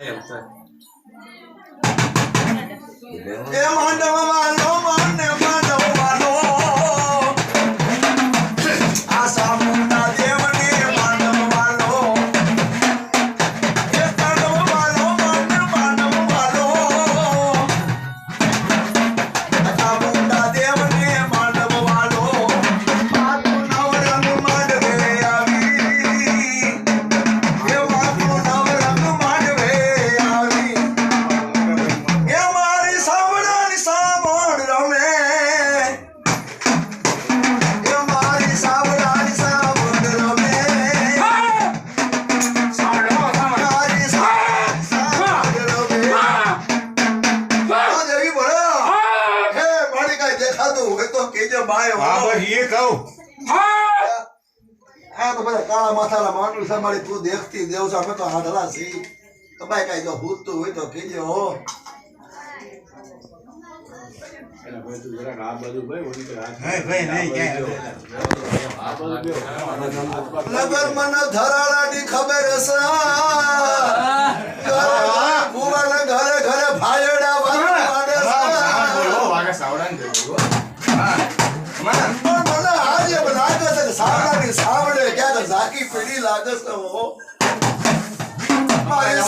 Ayan, sir. Kaya કાંઈ દેખાતું હોય તો કહેજો બાય હા ભાઈ એ કહું. આ તો બધા કાળા માથાના માંડું છે તું દેખતી દેવ છે અમે તો આઢળા તો તમારે કાંઈ જો ભૂતતું હોય તો કેજો હો ભાઈ નહીં મને ધરાળાની ખબર છે. છે ઝાંકી પીડી લાગે છે હો. મારી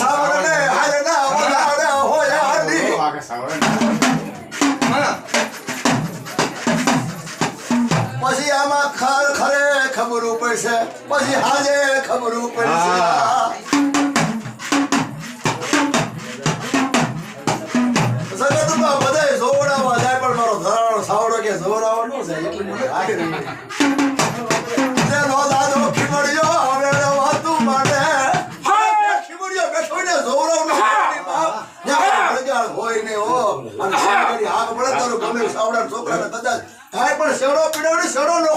હારે ના વગાડે હોય આની. પછી આમાં ખર ખરે ખબર પડશે પછી હાજે ખબર પડશે જગતમાં બધાય જોવડાવવા જાય પણ મારો ધરાવડો સાવડો કે જોવડાવવા ન જાય એટલું મને લાગે છે. જેનો દાદો ખીમડ્યો હવે વાતું માટે હા, ખીમડ્યો બેઠો ને જોવડાવનો મોટી બાપ. ત્યાં અણજાણ હોય ને હો. અને ખીમડી આગ પડે તારું ગમે સાવડા છોકરાને કદાચ કાંઈ પણ શેડો પીડ્યો ને શેડો નો